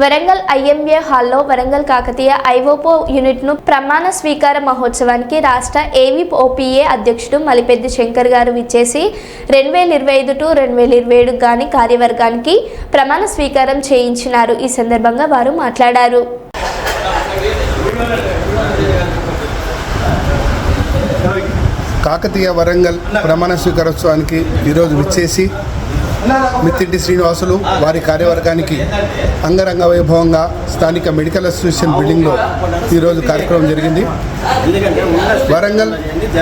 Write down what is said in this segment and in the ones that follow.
Warangal IMA హాల్లో వరంగల్ కాకతీయ ఐఓపో యూనిట్ను ప్రమాణ స్వీకార మహోత్సవానికి రాష్ట్ర ఏవీ ఓపీఏ అధ్యక్షుడు మలిపెద్ది శంకర్ గారు విచ్చేసి రెండు వేల ఇరవై ఐదు టు రెండు వేల ఇరవై ఏడు గాని కార్యవర్గానికి ప్రమాణ స్వీకారం చేయించినారు. ఈ సందర్భంగా వారు మాట్లాడారు. కాకతీయ వరంగల్ ప్రమాణ స్వీకారోత్సవానికి ఈరోజు విచ్చేసి మిత్తింటి శ్రీనివాసులు వారి కార్యవర్గానికి అంగరంగ వైభవంగా స్థానిక మెడికల్ అసోసియేషన్ బిల్డింగ్లో ఈరోజు కార్యక్రమం జరిగింది. వరంగల్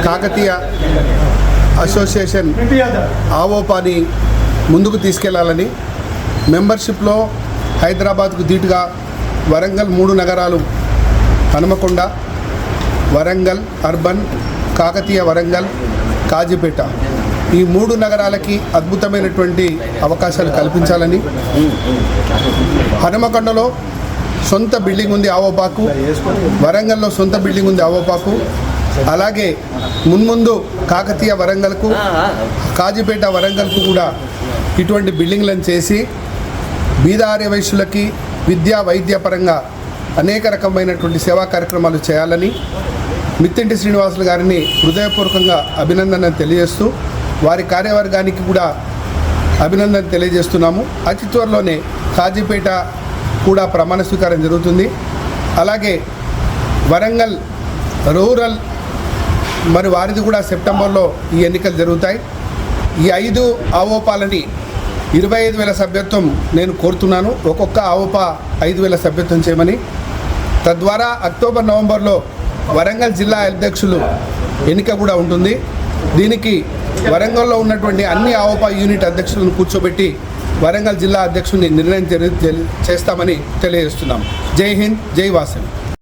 కాకతీయ అసోసియేషన్ ఆవోపాని ముందుకు తీసుకెళ్ళాలని మెంబర్షిప్లో హైదరాబాద్కు ధీటుగా వరంగల్ మూడు నగరాలు హనుమకొండ వరంగల్ అర్బన్ కాకతీయ వరంగల్ కాజీపేట. ఈ మూడు నగరాలకి అద్భుతమైనటువంటి అవకాశాలు కల్పించాలని హనుమకొండలో సొంత బిల్డింగ్ ఉంది ఆవోపాకు వరంగల్లో సొంత బిల్డింగ్ ఉంది ఆవోపాకు అలాగే మున్ముందు కాకతీయ వరంగల్కు కాజీపేట వరంగల్కు కూడా ఇటువంటి బిల్డింగ్లను చేసి బీద ఆర్యవైశ్యులకి విద్యా వైద్య పరంగా అనేక రకమైనటువంటి సేవా కార్యక్రమాలు చేయాలని మిత్తింటి శ్రీనివాసులు గారిని హృదయపూర్వకంగా అభినందన తెలియజేస్తూ వారి కార్యవర్గానికి కూడా అభినందన తెలియజేస్తున్నాము. అతి త్వరలోనే కాజీపేట కూడా ప్రమాణ స్వీకారం జరుగుతుంది. అలాగే వరంగల్ రూరల్ మరి వారిది కూడా సెప్టెంబర్లో ఈ ఎన్నికలు జరుగుతాయి. ఈ ఐదు ఆవోపాలని ఇరవై ఐదు వేల సభ్యత్వం నేను కోరుతున్నాను. ఒక్కొక్క ఆవోపా ఐదు వేల సభ్యత్వం చేయమని. తద్వారా అక్టోబర్ నవంబర్లో వరంగల్ జిల్లా అధ్యక్షులు ఎన్నిక కూడా ఉంటుంది. దీనికి వరంగల్లో ఉన్నటువంటి అన్ని ఆవోపా యూనిట్ అధ్యక్షులను కూర్చోబెట్టి వరంగల్ జిల్లా అధ్యక్షుడిని నిర్ణయం చేస్తామని తెలియజేస్తున్నాం. జై హింద్ జై వాసవి.